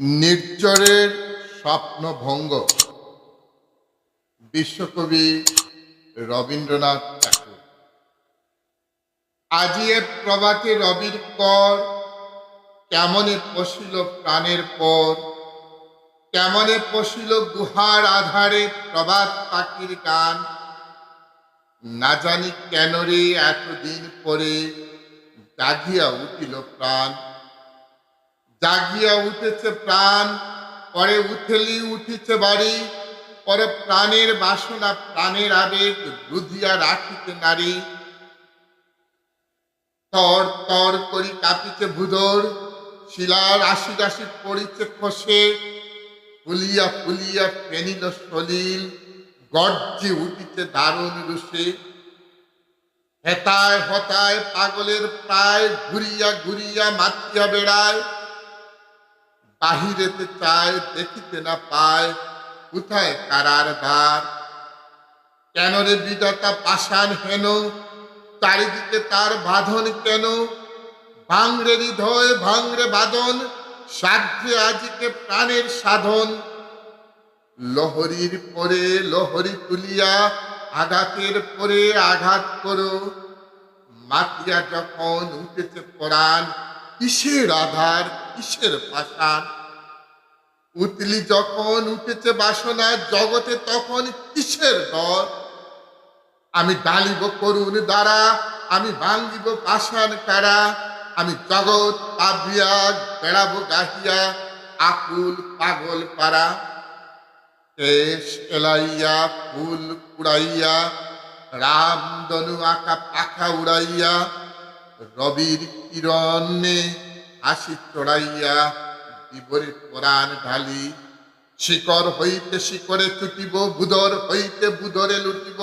নির্জরের স্বপ্নভঙ্গ বিশ্বকবি রবীন্দ্রনাথ ঠাকুর। আজি এ প্রভাতে রবির কর কেমনে পশিল প্রাণের পর, কেমনে পশিল গুহার আধারে প্রভাত পাখির গান। না জানি কেন রে এতদিন পরে জাগিয়া উঠিল প্রাণ। জাগিয়া উঠেছে প্রাণ, পরে উঠেলি উঠিছে বাড়ি, পরে প্রাণের বাসনা, প্রাণের আবেগ রুধিয়া রাখিতে নারী। তর তর করি কাঁপিছে ভুদর শিলার আশি রাশি পড়িছে খসে, ফুলিয়া ফুলিয়া ফেনিল সলিল, গর্জে উঠিছে দারুণ রুষে হেতায় হতায় পাগলের প্রায় ঘুরিয়া ঘুরিয়া মাতিয়া বেড়ায় বাহিরেতে চায়, দেখিতে না পায়, কোথায় কারার দ্বার কেন রে বিদতা পাষাণ হেন? চারিদিকে তার বাঁধন কেন? ভাঙরে হৃদয়, ভাঙরে বাদন সাধ্যে আজিকে প্রাণের সাধন। লহরীর পরে লহরী তুলিয়া, আঘাতের পরে আঘাত করো। মাতিয়া যখন উঠেছে পরাণ, কিসের আধার? কিসের পাষাণ? উতলি যখন উঠেছে বাসনা, জগতে তখন কিসের ডর আমি ডালিব করুন দ্বারা, আমি ভাঙ্গিব পাষাণ কারা? আমি জগৎ পাবিয়া বেড়াবো গাহিয়া, আকুল পাগল পারা। কেশ এলাইয়া, ফুল উড়াইয়া রাম দনু আঁকা পাখা উড়াইয়া, রবির কিরণে হাসি চড়াইয়া দিবরে কোরআন ঢালি। শিকর হইতে শিকরে ছুটিব, বুদর হইতে বুদরে লুটিব।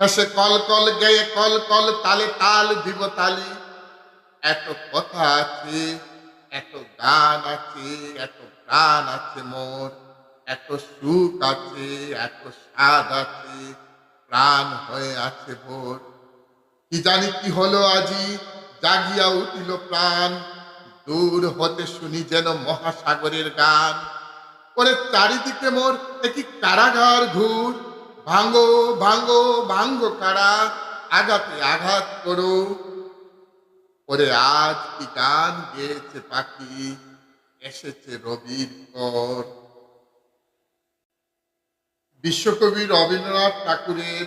হেসে কল কল গেয়ে কল কল তালে তাল দিব তালি। এত কথা আছে, এত গান আছে, এত প্রাণ আছে মোর। এত সুখ আছে, এত স্বাদ আছে, প্রাণ হয়ে আছে ভোর। কি জানি কি হলো আজি, জাগিয়া উঠিল প্রাণ। দূর হতে শুনি যেন মহাসাগরের গান। ওরে চারিদিকে মোর একই কারাগার ঘুর। ভাঙ্গো ভাঙ্গো ভাঙ্গো কারা, আঘাতে আঘাত করো। ওরে আজ কি গান গেয়েছে পাখি, এসেছে রবির কর বিশ্বকবি রবীন্দ্রনাথ ঠাকুরের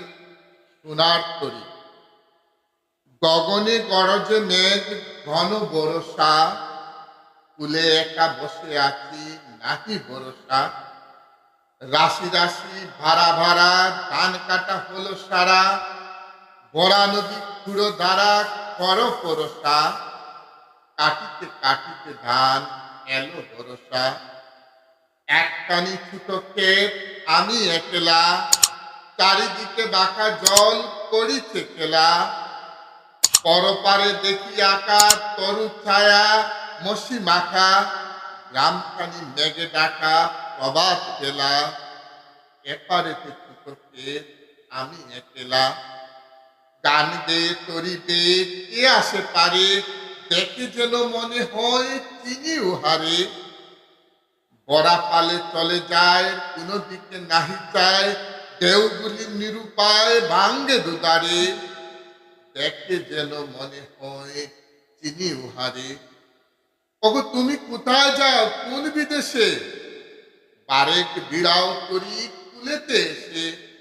সোনার তরী। গগনে গরজে মেঘ, ঘন বরসা কুলে একা বসে আছি, নাহি বরসা রাশি রাশি, ভাড়া ভাড়া, ধান কাটা হলো সারা। বড়া নদী খুঁড়ো দ্বারা কর পরসা কাটিতে কাটিতে ধান এলো ভরসা। একটানি ছুটো ক্ষেত, আমি একলা। চারিদিকে বাঁকা জল করিছে খেলা। পরপারে দেখি আঁকা তরু ছায়া। মসি মাখা গ্রামখানি মেঘে ডাকা প্রভাত বেলা। এপারেতে ক্ষেত আমি একলা। গান দে, তরি দে, কে আসে পারে, দেখে যেন মনে হয় চিনি উহারে। বড়া পালে চলে যায়, কোনো দিকে নাহি চায় দেউগুলি নিরুপায় ভাঙ্গে দুদারে দেখে যেন মনে হয় চিনি উহারে। ওগো, তুমি কোথায় যাও? কোন বিদেশে? বারেক বিড়াও করি কুলেতে এসে।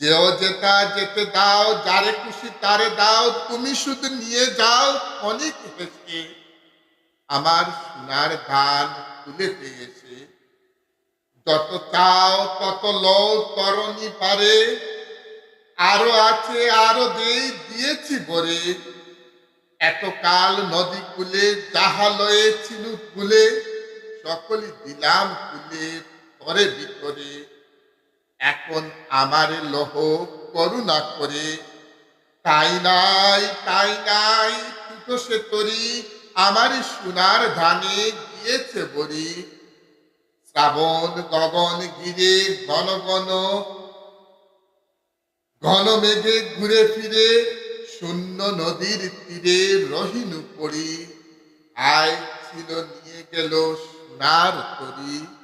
যেও যেতা যেতে দাও, যারে খুশি তারে দাও, তুমি শুধু নিয়ে যাও অনেক হেসে। আমার সোনার ধান তুলেতে এসে। যত চাও তত লও, তরণী পারে। আরও আছে, আরও দেই, দিয়েছি বরে। এতকাল নদী কুলে যাহা লয়ে ছিনু কুলে, সকলই দিলাম কুলে করে ভিতরে। এখন আমারে লহ করুণা করে। তাই নাই তাই নাই তুটো সে তরি আমার সোনার ধানে গিয়েছে বরি শ্রাবণ গগন গিরে ঘন ঘন ঘন মেঘে ঘুরে ফিরে শূন্য নদীর তীরে রহিনু পড়ি। আয় ছিল নিয়ে গেল সোনার তরি।